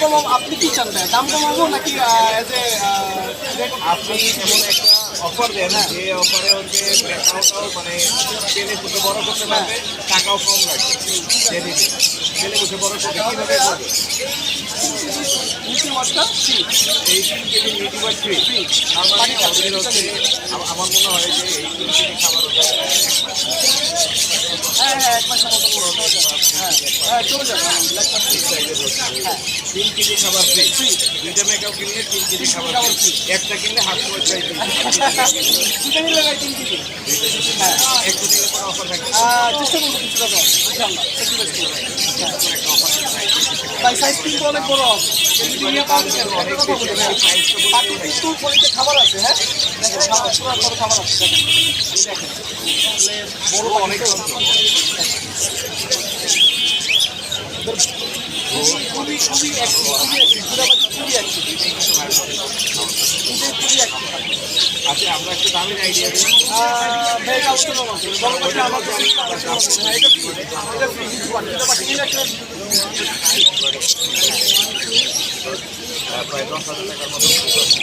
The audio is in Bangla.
কমাবো আপনি কি চান? দাম কমাবো নাকি এজ এ আপনি এমন একটা অফার দেন যে অফারে হচ্ছে টাকাটাও মানে ছেলে বসে বড় করতে পারবে টাকাও কম লাগবে। ছেলে ছেলে বসে বড় করতে কীভাবে করবে? এই তিন কেজি ইউটিউবার ফ্রি তার মানে আমার মনে হয় যে এই তিন কেজি খাবার হ্যাঁ হ্যাঁ এক হ্যাঁ হ্যাঁ হ্যাঁ তিন কেজি খাবার ফ্রি দুইটা কিনলে তিন কেজি খাবার একটা কিনলে হাফ তিন কেজি হ্যাঁ একটা দিলে অফার থাকে চেষ্টা করব কিছু দেওয়ার ইনশাল্লাহ sacrifice করব। হ্যাঁ। ভাই সাইজ কিন্তু অনেক বড় বাকি কিন্তু পলিতে খাবার আছে হ্যাঁ? দেখেন বড় খাবার আছে। দেখেন বড় অনেক খুবই খুবই আচ্ছা আমরা একটু দামের আইডিয়া দিই। এটা কি এটা ফ্রি কিছু পাঠিয়ে এটা পাঠিয়ে দিলে একটা প্রায় দশ হাজার টাকার মতো।